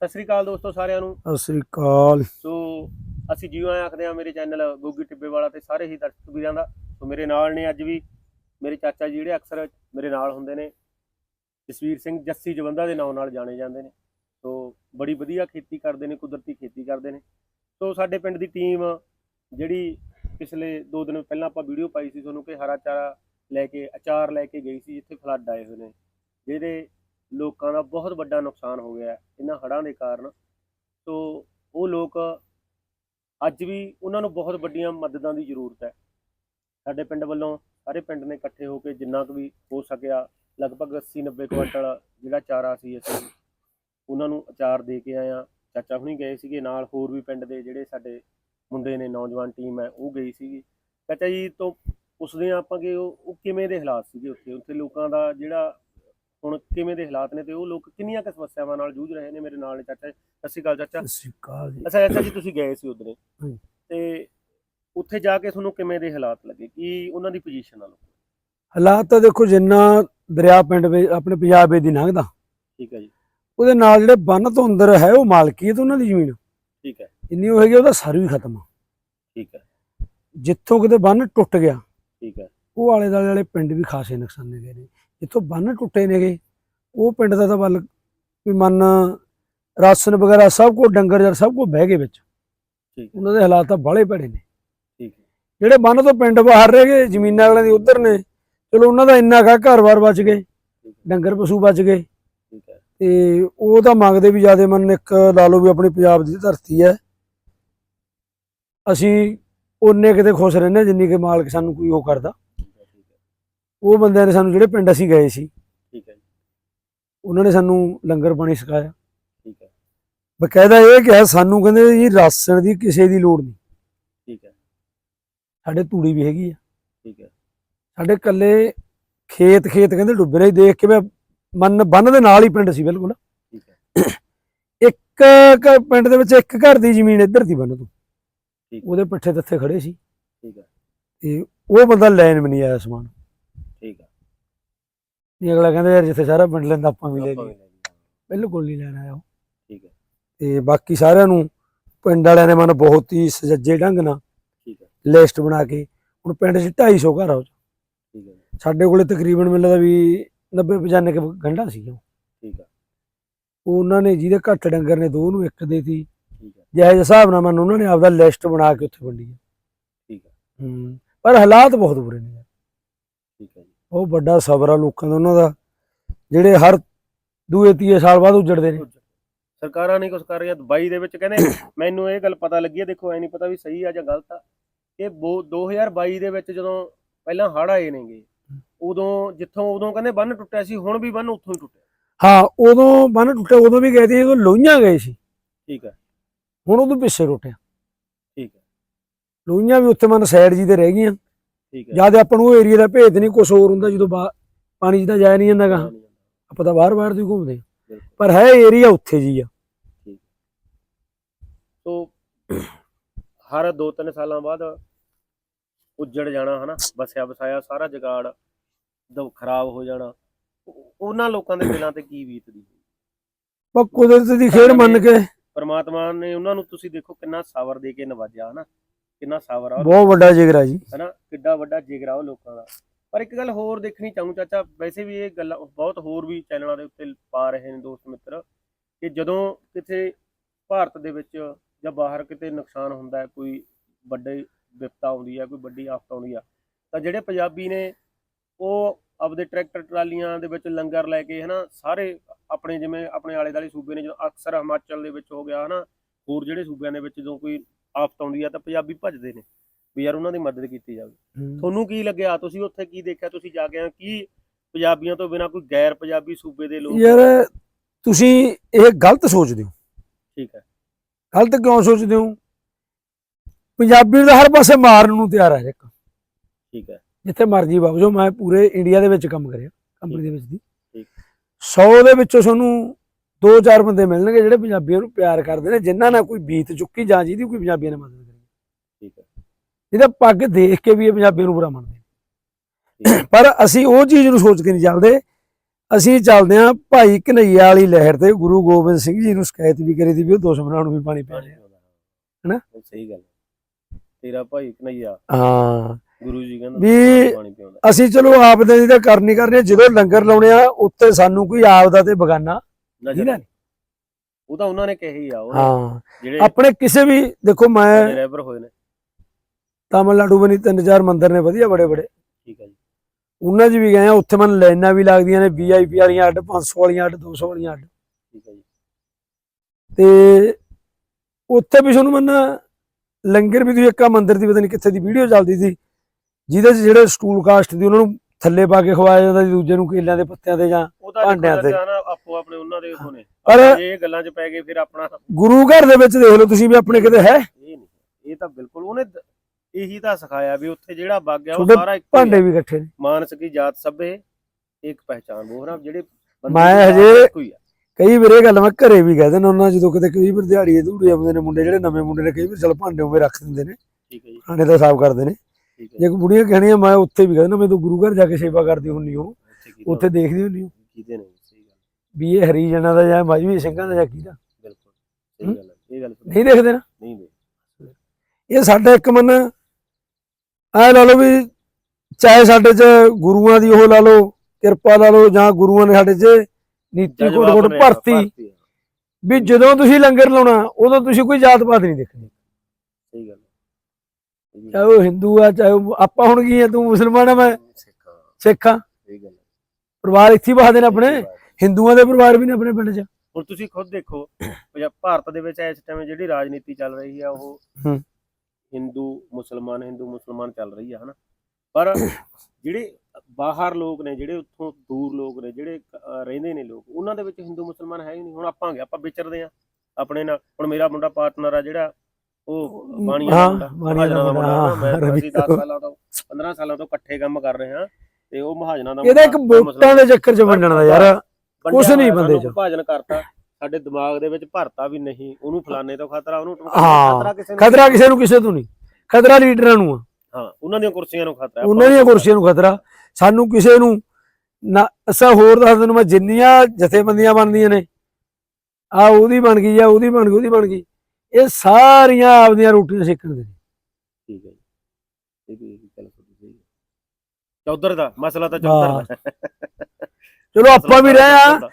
ਸਤਿ ਸ੍ਰੀ ਅਕਾਲ ਦੋਸਤੋ ਸਾਰਿਆਂ ਨੂੰ। ਸਤਿ ਸ੍ਰੀ ਅਕਾਲ। ਸੋ ਅਸੀਂ ਆਏ ਆਖਦੇ ਆ ਮੇਰੇ ਚੈਨਲ ਗੋਗੀ ਟਿੱਬੇ ਵਾਲਾ ਤੇ ਸਾਰੇ ਹੀ ਦਰਸ਼ਕ ਵੀਰਾਂ ਦਾ। ਸੋ ਮੇਰੇ ਨਾਲ ਨੇ ਅੱਜ ਵੀ ਮੇਰੇ ਚਾਚਾ ਜੀ ਜਿਹੜੇ ਅਕਸਰ ਮੇਰੇ ਨਾਲ ਹੁੰਦੇ ਨੇ। ਜਸਵੀਰ ਸਿੰਘ ਜੱਸੀ ਜਵੰਦਾ ਦੇ ਨਾਮ ਨਾਲ ਜਾਣੇ ਜਾਂਦੇ ਨੇ। ਸੋ ਬੜੀ ਵਧੀਆ ਖੇਤੀ ਕਰਦੇ ਨੇ ਕੁਦਰਤੀ ਖੇਤੀ ਕਰਦੇ ਨੇ। ਸੋ ਸਾਡੇ ਪਿੰਡ ਦੀ ਟੀਮ ਜਿਹੜੀ ਪਿਛਲੇ 2 ਦਿਨ ਪਹਿਲਾਂ ਆਪਾਂ ਵੀਡੀਓ ਪਾਈ ਸੀ ਤੁਹਾਨੂੰ ਕਿ ਹਰਾ ਚਾਰਾ ਲੈ ਕੇ ਅਚਾਰ ਲੈ ਕੇ ਗਈ ਸੀ ਜਿੱਥੇ ਫਲੱਡ ਆਏ ਹੋਏ ਨੇ। ਜਿਹਦੇ ਲੋਕਾਂ ਦਾ ਬਹੁਤ ਵੱਡਾ ਨੁਕਸਾਨ ਹੋ ਗਿਆ ਇਹਨਾਂ ਹੜ੍ਹਾਂ ਦੇ ਕਾਰਨ। ਸੋ ਉਹ ਲੋਕ ਅੱਜ ਵੀ ਉਹਨਾਂ ਨੂੰ ਬਹੁਤ ਵੱਡੀਆਂ ਮਦਦਾਂ ਦੀ ਜ਼ਰੂਰਤ ਹੈ। ਸਾਡੇ ਪਿੰਡ ਵੱਲੋਂ ਸਾਰੇ ਪਿੰਡ ਨੇ ਇਕੱਠੇ ਹੋ ਕੇ ਜਿੰਨਾ ਕੁ ਵੀ ਹੋ ਸਕਿਆ, ਲਗਭਗ 80 90 ਕੁਇੰਟਲ ਜਿਹੜਾ ਚਾਰਾ ਸੀ ਅਸੀਂ ਉਹਨਾਂ ਨੂੰ ਅਚਾਰ ਦੇ ਕੇ ਆਇਆ ਚਾਚਾ ਹੁਣੀ ਗਏ ਸੀਗੇ ਨਾਲ ਹੋਰ ਵੀ ਪਿੰਡ ਦੇ ਜਿਹੜੇ ਸਾਡੇ ਮੁੰਡੇ ਨੇ, ਨੌਜਵਾਨ ਟੀਮ ਹੈ, ਉਹ ਗਈ ਸੀਗੀ। ਚਾਚਾ ਜੀ, ਤੋਂ ਪੁੱਛਦੇ ਆ ਆਪਾਂ ਕਿ ਉਹ ਉਹ ਕਿਵੇਂ ਦੇ ਹਾਲਾਤ ਸੀਗੇ ਉੱਥੇ? ਉੱਥੇ ਲੋਕਾਂ ਦਾ ਜਿਹੜਾ ਹੁਣ ਕਿਵੇਂ ਦੇ ਹਾਲਾਤ ਨੇ ਤੇ ਉਹ ਲੋਕ ਕਿੰਨੀਆਂ ਕੁ ਸਮੱਸਿਆਵਾਂ ਨਾਲ ਜੂਝ ਰਹੇ ਨੇ ਮੇਰੇ ਨਾਲ ਨੇ ਚਾਚਾ ਸਤਿ ਸ਼੍ਰੀ ਅਕਾਲ ਚਾਚਾ। ਸਤਿ ਸ੍ਰੀ ਅਕਾਲ ਜੀ। ਅੱਛਾ ਚਾਚਾ ਜੀ ਤੁਸੀਂ ਗਏ ਸੀ ਉਧਰੇ। ਹਾਂਜੀ। ਤੇ ਉੱਥੇ ਜਾ ਕੇ ਤੁਹਾਨੂੰ ਕਿਵੇਂ ਦੇ ਹਾਲਾਤ ਲੱਗੇ? ਕੀ ਉਹਨਾਂ ਦੀ ਪੋਜੀਸ਼ਨ ਆ ਹਾਲਾਤ ਤਾਂ ਦੇਖੋ ਜਿੰਨਾ ਦਰਿਆ ਪਿੰਡ ਵਿੱਚ ਆਪਣੇ ਪੰਜਾਬ ਵਿੱਚ ਦੀ ਲੰਘਦਾ। ਠੀਕ ਹੈ ਜੀ। ਉਹਦੇ ਨਾਲ ਜਿਹੜੇ ਬੰਨ ਤੋਂ ਅੰਦਰ ਹੈ ਉਹ ਮਾਲਕੀਅਤ ਉਹਨਾਂ ਦੀ ਜ਼ਮੀਨ। ਠੀਕ ਹੈ। ਜਿੰਨੀ ਉਹ ਹੈਗੀ ਉਹਦਾ ਸਰ ਵੀ ਖਤਮ ਆ। ਠੀਕ ਹੈ। ਜਿੱਥੋਂ ਕਿਤੇ ਬੰਨ ਟੁੱਟ ਗਿਆ ਠੀਕ ਹੈ। ਉਹ ਆਲੇ ਦੁਆਲੇ ਵਾਲੇ ਪਿੰਡ ਵੀ ਖਾਸੇ ਨੁਕਸਾਨੇ ਗਏ ਨੇ। ਜਿੱਥੋਂ ਬੰਨ ਟੁੱਟੇ ਨੇਗੇ। ਉਹ ਪਿੰਡ ਦਾ ਤਾਂ ਵੱਲ ਵੀ ਮੰਨ ਰਾਸ਼ਨ ਵਗੈਰਾ ਸਭ ਕੁਝ ਡੰਗਰ ਜਰ ਸਭ ਕੁਝ ਬਹਿ ਗਏ ਵਿੱਚ। ਠੀਕ ਉਹਨਾਂ ਦੇ ਹਾਲਾਤ ਤਾਂ ਬਾਹਲੇ ਭੈੜੇ ਨੇ। ਠੀਕ ਜਿਹੜੇ ਬੰਨ ਤੋਂ ਪਿੰਡ ਬਾਹਰ ਰਹਿ ਗਏ ਜ਼ਮੀਨਾਂ ਵਾਲਿਆਂ ਦੀ ਉਧਰ ਨੇ ਚਲੋ ਉਹਨਾਂ ਦਾ ਇੰਨਾ ਕਾ ਘਰ-ਬਾਰ ਬਚ ਗਏ ਡੰਗਰ ਪਸ਼ੂ ਬਚ ਗਏ। ਤੇ ਉਹ ਤਾਂ ਮੰਗਦੇ ਵੀ ਜਿਆਦੇ ਮਨ ਇੱਕ ਲਾ ਲਓ ਵੀ ਆਪਣੀ ਪੰਜਾਬ ਦੀ ਧਰਤੀ ਹੈ। ਅਸੀਂ ਉਹਨੇ ਕਿਤੇ ਖੁਸ਼ ਰਹਿੰਦੇ ਜਿੰਨੀ ਕਿ ਮਾਲਕ ਸਾਨੂੰ ਕੋਈ ਉਹ ਕਰਦਾ। ਉਹ ਬੰਦਿਆਂ ਨੇ ਸਾਨੂੰ ਜਿਹੜੇ ਪਿੰਡ ਅਸੀਂ ਗਏ ਸੀ ਠੀਕ ਹੈ ਜੀ, ਉਹਨਾਂ ਨੇ ਸਾਨੂੰ ਲੰਗਰ ਪਾਣੀ ਸਿਖਾਇਆ। ਠੀਕ ਹੈ। ਬਕਾਇਦਾ ਇਹ ਕਿਹਾ ਸਾਨੂੰ ਕਹਿੰਦੇ ਜੀ ਰਾਸ਼ਨ ਦੀ ਕਿਸੇ ਦੀ ਲੋੜ ਨਹੀਂ। ਠੀਕ ਹੈ। ਸਾਡੇ ਤੂੜੀ ਵੀ ਹੈਗੀ ਆ। ਠੀਕ ਹੈ। ਸਾਡੇ ਕੱਲੇ ਖੇਤ ਖੇਤ ਕਹਿੰਦੇ ਡੁੱਬੇ ਰਹੇ ਦੇਖ ਕੇ ਮੈਂ ਮਨ ਬੰਨ ਦੇ ਨਾਲ ਹੀ ਪਿੰਡ ਸੀ ਬਿਲਕੁਲ। ਠੀਕ ਹੈ। ਇੱਕ ਪਿੰਡ ਦੇ ਵਿੱਚ ਇੱਕ ਘਰ ਦੀ ਜ਼ਮੀਨ ਇੱਧਰ ਦੀ ਬੰਨ ਤੋਂ। ਠੀਕ। ਉਹਦੇ ਪੱਠੇ ਤੱਥੇ ਖੜੇ ਸੀ। ਠੀਕ ਹੈ। ਤੇ ਉਹ ਬੰਦਾ ਲੈਣ ਵੀ ਨਹੀਂ ਆਇਆ ਸਮਾਨ। ਨਹੀਂ ਅਗਲਾ ਕਹਿੰਦਾ ਯਾਰ ਜਿੱਥੇ ਸਾਰਾ ਪਿੰਡ ਲੈਂਦਾ ਆਪਾਂ ਵੀ ਲੈ ਲਈਏ। ਬਿਲਕੁਲ ਨਹੀਂ ਲੈਣ ਆਇਆ ਉਹ। ਠੀਕ ਹੈ। ਤੇ ਬਾਕੀ ਸਾਰਿਆਂ ਨੂੰ ਪਿੰਡ ਵਾਲਿਆਂ ਨੇ ਮਨ ਬਹੁਤ ਹੀ ਸਜੱਜੇ ਢੰਗ ਨਾਲ ਠੀਕ ਹੈ। ਲਿਸਟ ਬਣਾ ਕੇ ਹੁਣ ਪਿੰਡ 'ਚ 250 ਘਰ ਆ। ਠੀਕ ਹੈ। ਸਾਡੇ ਕੋਲੇ ਤਕਰੀਬਨ ਮੈਨੂੰ ਲੱਗਦਾ ਵੀ 90 95 ਕੇ ਗੰਢਾ ਸੀ ਉਹ। ਠੀਕ ਹੈ। ਉਹ ਉਹਨਾਂ ਨੇ ਜਿਹਦੇ ਘੱਟ ਡੰਗਰ ਨੇ ਦੋ ਨੂੰ ਇੱਕ ਦੇਤੀ ਜਿਹੇ ਜਿਹੇ ਹਿਸਾਬ ਨਾਲ ਮਨ ਉਹਨਾਂ ਨੇ ਆਪਦਾ ਲਿਸਟ ਬਣਾ ਕੇ ਉੱਥੇ ਵੰਡੀ ਠੀਕ ਹੈ। ਹੂੰ ਪਰ ਹਾਲਾਤ ਬਹੁਤ ਬੁਰੇ ਨੇ। ਉਹ ਵੱਡਾ ਸਬਰ ਆ ਲੋਕਾਂ ਦਾ ਉਹਨਾਂ ਦਾ ਜਿਹੜੇ ਹਰ ਦੂਏ ਤੀਏ ਸਾਲ ਬਾਅਦ ਉਜੜਦੇ ਨੇ। ਸਰਕਾਰਾਂ ਨਹੀਂ ਕੁਝ ਕਰ ਰਹੀਆਂ ਦੁਬਈ ਦੇ ਵਿੱਚ ਕਹਿੰਦੇ ਮੈਨੂੰ ਇਹ ਗੱਲ ਪਤਾ ਲੱਗੀ ਹੈ ਦੇਖੋ ਐ ਨਹੀਂ ਪਤਾ ਵੀ ਸਹੀ ਆ ਜਾਂ ਗਲਤ ਆ। ਕਿ ਬੋ- 2022 ਦੇ ਵਿੱਚ ਜਦੋਂ ਪਹਿਲਾਂ ਹੜ੍ਹ ਆਏ ਨੇਗੇ ਉਦੋਂ ਜਿੱਥੋਂ ਉਦੋਂ ਕਹਿੰਦੇ ਬੰਨ ਟੁੱਟਿਆ ਸੀ ਹੁਣ ਵੀ ਬੰਨ ਉੱਥੋਂ ਹੀ ਟੁੱਟਿਆ। ਹਾਂ ਉਦੋਂ ਬੰਨ ਟੁੱਟੇ ਉਦੋਂ ਵੀ ਗਏ ਸੀ ਜਦੋਂ ਲੋਹੀਆਂ ਗਏ ਸੀ। ਠੀਕ ਹੈ ਹੁਣ ਉਦੋਂ ਪਿੱਛੇ ਟੁੱਟਿਆ ਠੀਕ ਹੈ ਲੋਹੀਆਂ ਵੀ ਉੱਥੇ ਮਨ ਸਾਈਡ ਜੀ ਤੇ ਰਹਿ ਗਈਆਂ। ਠੀਕ ਹੈ। ਜਦ ਆਪਾਂ ਨੂੰ ਉਹ ਏਰੀਆ ਦਾ ਭੇਦ ਨਹੀਂ ਕੁਝ ਹੋਰ ਹੁੰਦਾ ਜਦੋਂ ਪਾਣੀ ਜਿੱਦਾਂ ਜਾਇਆ ਨਹੀਂ ਜਾਂਦਾ ਗਾ। ਨਹੀਂ ਜਾਂਦਾ। ਆਪਾਂ ਤਾਂ ਬਾਹਰ ਬਾਹਰ ਦੀ ਘੁੰਮਦੇ। ਪਰ ਹੈ ਏਰੀਆ ਉੱਥੇ ਜੀ ਆ। ਸੋ ਹਰ 2-3 ਸਾਲਾਂ ਬਾਅਦ ਉੱਜੜ ਜਾਣਾ ਹਨਾ? ਵਸਿਆ ਵਸਾਇਆ ਸਾਰਾ ਜਗਾੜ ਦ ਖਰਾਬ ਹੋ ਜਾਣਾ। ਉਹ- ਉਹਨਾਂ ਲੋਕਾਂ ਦੇ ਦਿਲਾਂ ਤੇ ਕੀ ਬੀਤਦੀ? ਪਰ ਕੁਦਰਤ ਦੀ ਖੇਡ ਮੰਨ ਕੇ। ਪਰਮਾਤਮਾ ਨੇ ਉਹਨਾਂ ਨੂੰ ਤੁਸੀਂ ਦੇਖੋ ਕਿੰਨਾ ਸਬਰ ਦੇ ਕੇ ਨਵਾਜਿਆ ਹਨਾ? ਕਿੰਨਾ ਸਬਰ ਆ ਬਹੁਤ ਵੱਡਾ ਜਿਗਰਾ ਜੀ। ਹਨਾ ਕਿੱਡਾ ਵੱਡਾ ਜਿਗਰਾ ਉਹ ਲੋਕਾਂ ਦਾ। ਪਰ ਇੱਕ ਗੱਲ ਹੋਰ ਦੇਖਣੀ ਚਾਹੂੰ ਚਾਚਾ ਵੈਸੇ ਵੀ ਇਹ ਗੱਲਾਂ ਬਹੁਤ ਹੋਰ ਵੀ ਚੈਨਲਾਂ ਦੇ ਉੱਤੇ ਪਾ ਰਹੇ ਨੇ ਦੋਸਤ ਮਿੱਤਰ ਕਿ ਜਦੋਂ ਕਿਤੇ ਭਾਰਤ ਦੇ ਵਿੱਚ ਜਾਂ ਬਾਹਰ ਕਿਤੇ ਨੁਕਸਾਨ ਹੁੰਦਾ ਹੈ ਕੋਈ ਵੱਡੀ ਵਿਪਤਾ ਆਉਂਦੀ ਹੈ ਕੋਈ ਵੱਡੀ ਆਫਤ ਆਉਂਦੀ ਆ ਤਾਂ ਜਿਹੜੇ ਪੰਜਾਬੀ ਨੇ ਉਹ ਆਪਦੇ ਟਰੈਕਟਰ ਟਰਾਲੀਆਂ ਦੇ ਵਿੱਚ ਲੰਗਰ ਲੈ ਕੇ ਹਨਾ ਸਾਰੇ ਆਪਣੇ ਜਿਵੇਂ ਆਪਣੇ ਆਲੇ ਦਾਲੇ ਸੂਬੇ ਨੇ ਜਦੋਂ ਅਕਸਰ ਹਿਮਾਚਲ ਦੇ ਵਿੱਚ ਹੋ ਗਿਆ ਹਨਾ ਹੋਰ ਜਿਹੜੇ ਸੂਬਿਆਂ ਦੇ ਵਿੱਚ ਜਦੋਂ ਕੋਈ ਆਫਤ ਆਉਂਦੀ ਆ ਤਾਂ ਪੰਜਾਬੀ ਭੱਜਦੇ ਨੇ ਵੀ ਯਾਰ ਉਹਨਾਂ ਦੀ ਮਦਦ ਕੀਤੀ ਜਾਵੇ। ਤੁਹਾਨੂੰ ਕੀ ਲੱਗਿਆ? ਤੁਸੀਂ ਉੱਥੇ ਕੀ ਦੇਖਿਆ? ਤੁਸੀਂ ਜਾ ਕੇ? ਕੀ ਪੰਜਾਬੀਆਂ ਤੋਂ ਬਿਨਾ ਕੋਈ ਗੈਰ ਪੰਜਾਬੀ ਸੂਬੇ ਦੇ ਲੋਕ ਯਾਰ ਤੁਸੀਂ ਇਹ ਗਲਤ ਸੋਚਦੇ ਹੋ। ਠੀਕ ਹੈ। ਗਲਤ ਕਿਉਂ ਸੋਚਦੇ ਹੋ? ਪੰਜਾਬੀ ਦਾ ਹਰ ਪਾਸੇ ਮਾਰਨ ਨੂੰ ਤਿਆਰ ਹੈ ਇੱਕ। ਠੀਕ ਹੈ। ਜਿੱਥੇ ਮਰਜ਼ੀ ਜਾਓ। ਮੈਂ ਪੂਰੇ ਇੰਡੀਆ ਦੇ ਵਿੱਚ ਕੰਮ ਕਰਿਆ ਕੰਪਨੀ ਦੇ ਵਿੱਚ ਦੀ। ਠੀਕ। 100 ਦੇ ਵਿੱਚੋਂ ਤੁਹਾਨੂੰ ਦੋ ਚਾਰ ਬੰਦੇ ਮਿਲਣਗੇ ਜਿਹੜੇ ਪੰਜਾਬੀਆਂ ਨੂੰ ਪਿਆਰ ਕਰਦੇ ਨੇ ਜਿਨ੍ਹਾਂ ਨਾਲ ਕੋਈ ਬੀਤ ਚੁੱਕੀ ਜਾਂ ਜਿਹਦੀ ਕੋਈ ਪੰਜਾਬੀਆਂ ਨੇ ਮਦਦ ਕਰੀ। ਠੀਕ ਹੈ। ਜਿਹਦਾ ਪੱਗ ਦੇਖ ਕੇ ਵੀ ਇਹ ਪੰਜਾਬੀਆਂ ਨੂੰ ਬੁਰਾ ਮੰਨਦੇ ਪਰ ਅਸੀਂ ਉਹ ਚੀਜ਼ ਨੂੰ ਸੋਚ ਕੇ ਨਹੀਂ ਚੱਲਦੇ। ਅਸੀਂ ਚੱਲਦੇ ਹਾਂ ਭਾਈ ਕਨਈਆ ਵਾਲੀ ਲਹਿਰ ਤੇ ਗੁਰੂ ਗੋਬਿੰਦ ਸਿੰਘ ਜੀ ਨੂੰ ਸ਼ਿਕਾਇਤ ਵੀ ਕਰੀ ਦੀ ਵੀ ਉਹ ਦੁਸ਼ਮਣਾਂ ਨੂੰ ਵੀ ਪਾਣੀ ਪਾਣੀ ਰਿਹਾ ਹਨਾ? ਸਹੀ ਗੱਲ। ਤੇਰਾ ਭਾਈ ਕਨਈਆ ਹਾਂ। ਗੁਰੂ ਜੀ ਕਹਿੰਦਾ ਵੀ- ਅਸੀਂ ਚਲੋ ਆਪਦੇ ਦੀ ਤਾਂ ਕਰਨੀ ਕਰਨੀ ਜਦੋਂ ਲੰਗਰ ਲਾਉਣੇ ਆ ਉੱਤੇ ਸਾਨੂੰ ਕੋਈ ਆਪਦਾ ਤੇ ਬਗਾਨਾ ਨਜ਼ਰ। ਉਹ ਤਾਂ ਉਹਨਾਂ ਨੇ ਕਹੀ ਆ ਉਹ ਹਾਂ। ਜਿਹੜੇ ਆਪਣੇ ਕਿਸੇ ਵੀ ਦੇਖੋ ਮੈਂ ਰੈਬਰ ਹੋਏ ਨੇ। ਤਾਮਿਲਨਾਡੂ ਬਣੀ ਤਿੰਨ ਚਾਰ ਮੰਦਿਰ ਨੇ ਵਧੀਆ ਬੜੇ ਬੜੇ। ਠੀਕ ਹੈ ਜੀ। ਉਹਨਾਂ 'ਚ ਵੀ ਗਏ ਆ ਉੱਥੇ ਮਨ ਲਾਈਨਾਂ ਵੀ ਲੱਗਦੀਆਂ ਨੇ ਵੀਆਈਪੀ ਵਾਲੀਆਂ ਅੱਡ 500 ਵਾਲੀਆਂ ਅੱਡ 200 ਵਾਲੀਆਂ ਅੱਡ। ਠੀਕ ਹੈ ਜੀ। ਤੇ ਉੱਥੇ ਵੀ ਤੁਹਾਨੂੰ ਮੰਨ ਲੰਗਰ ਵੀ ਤੁਸੀਂ ਇੱਕਾ ਮੰਦਿਰ ਦੀ ਪਤਾ ਨਹੀਂ ਕਿੱਥੇ ਦੀ ਵੀਡੀਓ ਚੱਲਦੀ ਸੀ ਜਿਹਦੇ 'ਚ ਜਿਹੜੇ ਸਟੂਲ ਕਾਸਟ ਦੀ ਉਹਨਾਂ ਨੂੰ ਥੱਲੇ ਪਾ ਕੇ ਖਵਾਇਆ ਜਾਂਦਾ ਸੀ ਦੂਜੇ ਨੂੰ ਕੇਲਿਆਂ ਦੇ ਪੱਤਿਆਂ ਤੇ ਜਾਂ ਭਾਂਡਿਆਂ ਤੇ। ਤੇ ਆਪੋ ਆਪਣੇ ਉਹਨਾਂ ਦੇ ਹੋਣੇ ਪਰ ਇਹ ਗੱਲਾਂ 'ਚ ਪੈ ਗਏ ਫਿਰ ਆਪਣਾ ਗੁਰੂ ਘਰ ਦੇ ਵਿੱਚ ਦੇਖ ਲਓ ਤੁਸੀਂ ਵੀ ਆਪਣੇ ਕਿਤੇ ਹੈ। ਇਹ ਨਹੀਂ ਇਹ ਤਾਂ ਬਿਲਕੁਲ ਉਹਨੇ ਇਹੀ ਤਾਂ ਸਿਖਾਇਆ ਵੀ ਉੱਥੇ ਜਿਹੜਾ ਵਗ ਗਿਆ ਉਹ ਸਾਰਾ ਇੱਕੋ ਭਾਂਡੇ। ਵੀ ਇਕੱਠੇ ਨੇ। ਮਾਨਸ ਕੀ ਜਾਤ ਸਭੇ ਇੱਕ ਪਹਿਚਾਨ ਉਹ ਨਾ ਜਿਹੜੇ ਮੈਂ ਹਜੇ- ਆ। ਕਈ ਵਾਰ ਇਹ ਗੱਲ ਮੈਂ ਘਰੇ ਵੀ ਕਹਿ ਦਿੰਦਾ ਉਹਨਾਂ ਜਦੋਂ ਕਿਤੇ ਕਈ ਵਾਰ ਦਿਹਾੜੀ ਦੂੜੇ ਆਉਂਦੇ ਨੇ ਮੁੰਡੇ ਜਿਹੜੇ ਨਵੇਂ ਮੁੰਡੇ ਨੇ ਕਈ ਵਾਰ ਚਲ ਭਾਂਡੇ ਉਵੇਂ ਰੱਖ ਦਿੰਦੇ ਨੇ। ਠੀਕ ਹੈ ਜੀ। ਖਾਣੇ ਦਾ ਸਾਫ਼ ਕਰਦੇ ਨੇ। ਠੀਕ ਹੈ। ਜੇ ਕੋਈ ਬੁੜੀਆਂ ਕਹਿਣੀਆਂ ਮੈਂ ਉੱਥੇ ਵੀ ਕਹਿੰਦਾ ਮੈਂ ਤਾਂ ਗੁਰੂ ਘਰ ਜਾ ਕੇ ਸੇਵਾ ਕਰਦੀ ਹੁੰਨੀ ਹਾਂ। ਉੱਥੇ ਦੇਖਦੀ ਹੁੰਨੀ ਹਾਂ। ਕੀਤੇ ਨਹੀਂ ਵੀ ਇਹ ਹਰੀਜਨਾਂ ਦਾ ਜਾਂ ਮਾਝਵੀ ਸਿੰਘਾਂ ਦਾ ਜਾਂ ਕਿਹਦਾ? ਬਿਲਕੁਲ ਸਹੀ ਗੱਲ ਹੈ ਇਹ ਗੱਲ ਨਹੀਂ ਦੇਖਦੇ ਨਾ? ਨਹੀਂ ਦੇ ਇਹ ਸਾਡਾ ਇੱਕ ਮਨ ਐ ਲਾ ਲਓ ਵੀ ਚਾਹੇ ਸਾਡੇ ਚ ਗੁਰੂਆਂ ਦੀ ਉਹ ਲਾ ਲਓ ਕਿਰਪਾ ਲਾ ਲਓ ਜਾਂ ਗੁਰੂਆਂ ਨੇ ਸਾਡੇ ਚ ਨੀਤੀ ਘੋੜ ਘੋੜ ਭਰਤੀ। ਵੀ ਜਦੋਂ ਤੁਸੀਂ ਲੰਗਰ ਲਾਉਣਾ ਉਦੋਂ ਤੁਸੀਂ ਕੋਈ ਜਾਤ ਪਾਤ ਨਹੀਂ ਦੇਖਣੀ। ਸਹੀ ਗੱਲ ਚਾਹੇ ਉਹ ਹਿੰਦੂ ਆ ਚਾਹੇ ਆਪਾਂ ਹੁਣ ਕੀ ਆ ਤੂੰ ਮੁਸਲਮਾਨ ਆ ਮੈਂ ਸਿੱਖਾਂ। ਸਿੱਖ। ਸਹੀ ਗੱਲ। ਪਰਿਵਾਰ ਇੱਥੇ ਵਸਦੇ ਨੇ ਆਪਣੇ। ਹਿੰਦੂਆਂ ਦੇ ਪਰਿਵਾਰ ਵੀ ਨੇ ਆਪਣੇ ਪਿੰਡ 'ਚ। ਹੁਣ ਤੁਸੀਂ ਖੁਦ ਦੇਖੋ ਪੰਜਾਬ ਭਾਰਤ ਦੇ ਵਿੱਚ ਇਸ ਟਾਈਮ ਜਿਹੜੀ ਰਾਜਨੀਤੀ ਚੱਲ ਰਹੀ ਆ ਉਹ ਹੂੰ। ਹਿੰਦੂ ਮੁਸਲਮਾਨ ਹਿੰਦੂ ਮੁਸਲਮਾਨ ਚੱਲ ਰਹੀ ਆ ਹਨਾ? ਪਰ ਜਿਹੜੇ ਬਾਹਰ ਲੋਕ ਨੇ ਜਿਹੜੇ ਉੱਥੋਂ ਦੂਰ ਲੋਕ ਨੇ ਜਿਹੜੇ ਅਹ, ਰਹਿੰਦੇ ਨੇ ਲੋਕ ਉਹਨਾਂ ਦੇ ਵਿੱਚ ਹਿੰਦੂ ਮੁਸਲਮਾਨ ਹੈ ਹੀ ਨਹੀਂ। ਹੁਣ ਆਪਾਂ ਗਏ ਆਪਾਂ ਵਿਚਰਦੇ ਆ ਆਪਣੇ ਨਾਲ। ਹੁਣ ਮੇਰਾ ਮੁੰਡਾ ਪਾਰਟਨਰ ਆ ਜਿਹੜਾ ਉਹ ਬਾਣੀਆਂ ਦਾ ਹਾਂ, ਮੁੰਡਾ। ਬਾਣੀਆਂ ਦਾ ਮਹਾਜਨਾਂ ਮੁੰਡਾ, ਮੈਂ ਹਾਂ, ਅਸੀਂ 10 ਸਾਲਾਂ ਤੋਂ 15 ਸਾਲਾਂ ਤੋਂ ਇਕੱਠੇ ਕੰਮ ਕਰ ਰਹੇ ਹਾਂ ਤੇ ਉਹ ਮਹਾਜਨਾਂ ਦਾ ਇਹਦਾ ਇੱਕ ਮੁੰਡਾ, ਵੋਟਾਂ ਦੇ ਚੱਕਰ 'ਚ ਵੰਡਣ ਦਾ ਯਾਰ। ਕੁਛ ਵੰਡਿਆ ਨਹੀਂ ਬੰਦੇ ਚ। ਵਿਭਾਜਨ ਕਰਤਾ ਸਾਡੇ ਦਿਮਾਗ ਦੇ ਵਿੱਚ ਭਰਤਾ ਵੀ ਨਹੀਂ ਉਹਨੂੰ ਫਲਾਣੇ ਤੋਂ ਖਤਰਾ ਉਹਨੂੰ ਖਤਰਾ ਕਿਸੇ ਨੂੰ ਖਤਰਾ ਕਿਸੇ ਨੂੰ ਕਿਸੇ ਤੋਂ ਨਹੀਂ। ਖਤਰਾ ਲੀਡਰਾਂ ਨੂੰ ਆ। ਹਾਂ ਉਹਨਾਂ ਦੀਆਂ ਕੁਰਸੀਆਂ ਨੂੰ ਖਤਰਾ ਉਹਨਾਂ ਦੀਆਂ ਕੁਰਸੀਆਂ ਨੂੰ ਖਤਰਾ। ਸਾਨੂੰ ਕਿਸੇ ਨੂੰ ਨਾ ਅਸਾਂ ਹੋਰ ਦੱਸ ਦਿਨ ਮੈਂ ਜਿੰਨੀਆਂ ਜਥੇਬੰਦੀਆਂ ਬਣਦੀਆਂ ਨੇ ਆ ਉਹਦੀ ਬਣ ਗਈ ਆ ਉਹਦੀ ਬਣ ਗਈ ਉਹਦੀ ਬਣ ਗਈ। ਇਹ ਸਾਰੀਆਂ ਆਪਦੀਆਂ ਰੋਟੀਆਂ ਸੇਕਣ ਦੇ। ਠੀਕ ਹੈ ਜੀ। ਇਹ ਵੀ ਗੱਲ ਸਹੀ ਹੈ। ਚੌਧਰ ਦਾ ਮਸਲਾ ਤਾਂ ਚੌਧਰ ਦਾ। ਚਲੋ ਆਪਾਂ ਵੀ ਰਹੇ ਆ।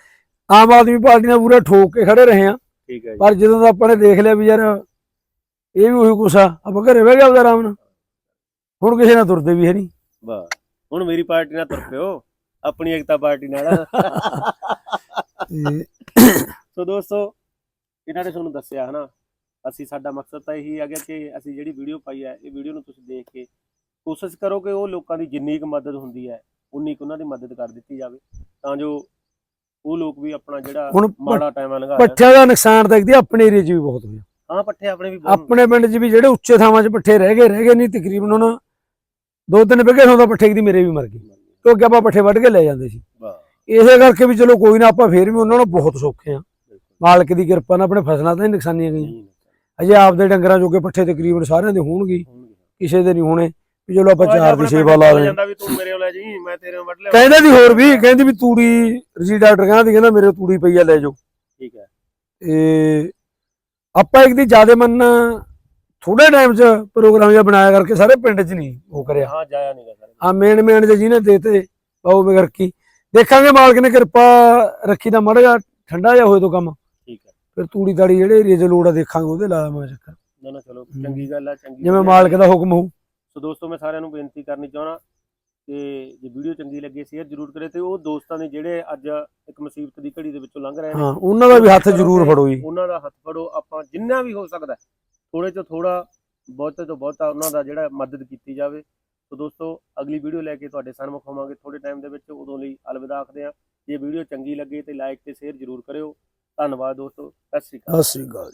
ਆਮ ਆਦਮੀ ਪਾਰਟੀ ਨਾਲ ਪੂਰਾ ਠੋਕ ਕੇ ਖੜੇ ਰਹੇ ਆ। ਠੀਕ ਹੈ ਜੀ। ਪਰ ਜਦੋਂ ਦਾ ਆਪਾਂ ਨੇ ਦੇਖ ਲਿਆ ਵੀ ਯਾਰ ਇਹ ਵੀ ਉਹੀ ਕੁਛ ਆ ਆਪਾਂ ਘਰੇ ਬਹਿ ਗਿਆ ਉਹਦਾ ਆਰਾਮ ਨਾਲ। ਹੁਣ ਕਿਸੇ ਨਾਲ ਤੁਰਦੇ ਵੀ ਹੈ ਨਹੀਂ। ਵਾਹ। ਹੁਣ ਮੇਰੀ ਪਾਰਟੀ ਨਾਲ ਤੁਰ ਪਿਓ। ਆਪਣੀ ਏਕਤਾ ਪਾਰਟੀ ਨਾਲ। ਸੋ ਦੋਸਤੋ ਇਹਨਾਂ ਨੇ ਤੁਹਾਨੂੰ ਦੱਸਿਆ ਹਨਾ? ਅਸੀਂ ਸਾਡਾ ਮਕਸਦ ਤਾਂ ਇਹੀ ਆ ਗਿਆ ਕਿ ਅਸੀਂ ਜਿਹੜੀ ਵੀਡੀਓ ਪਾਈ ਹੈ ਇਹ ਵੀਡੀਓ ਨੂੰ ਤੁਸੀਂ ਦੇਖ ਕੇ ਕੋਸ਼ਿਸ਼ ਕਰੋ ਕਿ ਉਹ ਲੋਕਾਂ ਦੀ ਜਿੰਨੀ ਕੁ ਮਦਦ ਹੁੰਦੀ ਹੈ ਉਨੀ ਕੁ ਉਹਨਾਂ ਦੀ ਮਦਦ ਕਰ ਦਿੱਤੀ ਜਾਵੇ ਤਾਂ ਜੋ ਉਹ ਲੋਕ ਵੀ ਆਪਣਾ ਜਿਹੜਾ ਹੁਣ ਪ- ਮਾੜਾ ਟਾਈਮ ਲੰਘਾ ਰਹੇ ਪੱਠਿਆਂ ਦਾ ਨੁਕਸਾਨ ਤਾਂ ਆਪਣੇ ਏਰੀਆ 'ਚ ਵੀ ਬਹੁਤ ਹੋਇਆ। ਹਾਂ ਪੱਠੇ ਆਪਣੇ ਵੀ ਬਹੁਤ- ਆਪਣੇ ਪਿੰਡ 'ਚ ਵੀ ਜਿਹੜੇ ਉੱਚੇ ਥਾਵਾਂ 'ਚ ਪੱਠੇ ਰਹਿ ਗਏ ਰਹਿ ਗਏ ਨਹੀਂ ਤਕਰੀਬਨ ਹੁਣ ਦੋ ਤਿੰਨ ਵਿਗੇ ਹੁੰਦਾ ਪੱਠੇ ਦੀ ਮੇਰੇ ਵੀ ਮਰ ਗਏ ਕਿਉਂਕਿ ਆਪਾਂ ਪੱਠੇ ਵੱਢ ਕੇ ਲੈ ਜਾਂਦੇ ਸੀ। ਵਾਹ। ਇਸੇ ਕਰਕੇ ਵੀ ਚਲੋ ਕੋਈ ਨਾ ਆਪਾਂ ਫੇਰ ਵੀ ਉਹਨਾਂ ਨੂੰ ਬਹੁਤ ਸੌਖੇ ਆ। ਬਿਲਕੁਲ। ਮਾਲਕ ਦੀ ਕਿਰਪਾ ਨਾਲ ਆਪਣੇ ਫਸਲਾਂ ਤਾਂ ਹੀ ਨੁਕਸਾਨੀਆਂ ਗਈਆਂ। ਨਹੀਂ ਅਜੇ ਆਪਦੇ ਡੰਗਰਾਂ ਜੋਗੇ ਪੱਠੇ ਤਕਰੀਬਨ ਸਾਰਿਆਂ ਦੇ ਹੋਣਗੇ। ਹੋਣਗੇ। ਕਿਸੇ ਦੇ ਨਹੀਂ ਹੋਣੇ। ਵੀ ਚਲੋ ਆਪਾਂ ਚਾਰ ਦੀ ਸੇਵਾ ਲਾ ਰਹੇ ਜਾਂਦਾ ਵੀ ਤੂੰ ਮੇਰੇ ਕੋਲ ਲੈ ਜੀ ਮੈਂ ਤੇਰੇ ਨਾਲ ਵੱਢ ਲਿਆ ਕਹਿੰਦੇ ਦੀ ਹੋਰ ਵੀ ਕਹਿੰਦੀ ਵੀ ਤੂੜੀ ਰਜੀ ਡਾਕਟਰ ਕਹਿੰਦਾ ਕਹਿੰਦਾ ਮੇਰੇ ਤੂੜੀ ਪਈ ਆ ਲੈ ਜਾਓ। ਠੀਕ ਹੈ। ਤੇ ਆਪਾਂ ਇੱਕ ਦੀ ਜਿਆਦੇ ਮੰਨ ਥੋੜੇ ਟਾਈਮ 'ਚ ਪ੍ਰੋਗਰਾਮ ਜਿਹਾ ਬਣਾਇਆ ਕਰਕੇ ਸਾਰੇ ਪਿੰਡ 'ਚ ਨਹੀਂ ਉਹ ਕਰਿਆ। ਹਾਂ ਜਾਇਆ ਨਹੀਂਗਾ ਸਾਰੇ। ਆ ਮੇਨ ਮੇਨ ਜੇ ਜਿਹਨੇ ਦੇਤੇ ਪਾਉ ਬਗਰ ਕੀ ਦੇਖਾਂਗੇ ਮਾਲਕ ਨੇ ਕਿਰਪਾ ਰੱਖੀ ਦਾ ਮੜ ਜਾ ਠੰਡਾ ਜਿਹਾ ਹੋਏ ਤੋਂ ਕੰਮ। ਠੀਕ ਹੈ। ਫਿਰ ਤੂੜੀ ਤਾੜੀ ਜਿਹੜੇ ਏਰੀਏ 'ਚ ਲੋੜ ਆ ਦੇਖਾਂਗੇ ਉਹਦੇ ਲਾ ਮੈਂ ਚੱਕਰ। ਨਾ ਨਾ ਚਲੋ ਚੰਗੀ ਗੱਲ ਆ ਚੰਗੀ ਜਿਵੇਂ। ਮਾਲਕ ਦਾ ਹੁਕਮ ਹੋਊ। ਸੋ ਦੋਸਤੋ ਮੈਂ ਸਾਰਿਆਂ ਨੂੰ ਬੇਨਤੀ ਕਰਨੀ ਚਾਹਣਾ ਕਿ ਜੇ ਵੀਡੀਓ ਚੰਗੀ ਲੱਗੇ ਸ਼ੇਅਰ ਜ਼ਰੂਰ ਕਰੇ ਤੇ ਉਹ ਦੋਸਤਾਂ ਨੇ ਜਿਹੜੇ ਅੱਜ ਇੱਕ ਮੁਸੀਬਤ ਦੀ ਘੜੀ ਦੇ ਵਿੱਚੋਂ ਲੰਘ ਰਹੇ ਨੇ ਹਾਂ ਉਹਨਾਂ ਦਾ ਵੀ ਹੱਥ ਜ਼ਰੂਰ ਫੜੋ ਜੀ। ਉਹਨਾਂ ਦਾ ਹੱਥ ਫੜੋ। ਆਪਾਂ ਜਿੰਨਾ ਵੀ ਹੋ ਸਕਦਾ ਥੋੜੇ ਤੋਂ ਥੋੜਾ ਬਹੁਤੇ ਤੋਂ ਬਹੁਤਾ ਉਹਨਾਂ ਦਾ ਜਿਹੜਾ ਮਦਦ ਕੀਤੀ ਜਾਵੇ। ਸੋ ਦੋਸਤੋ ਅਗਲੀ ਵੀਡੀਓ ਲੈ ਕੇ ਤੁਹਾਡੇ ਸਾਹਮਣੇ ਹੋਵਾਂਗੇ ਥੋੜੇ ਟਾਈਮ ਦੇ ਵਿੱਚ। ਉਦੋਂ ਲਈ ਅਲਵਿਦਾ ਆਖਦੇ ਹਾਂ। ਜੇ ਵੀਡੀਓ ਚੰਗੀ ਲੱਗੇ ਤੇ ਲਾਈਕ ਤੇ ਸ਼ੇਅਰ ਜ਼ਰੂਰ ਕਰਿਓ। ਧੰਨਵਾਦ ਦੋਸਤੋ। ਸਤਿ ਸ਼੍ਰੀ ਅਕਾਲ। ਸਤਿ ਸ੍ਰੀ ਅਕਾਲ।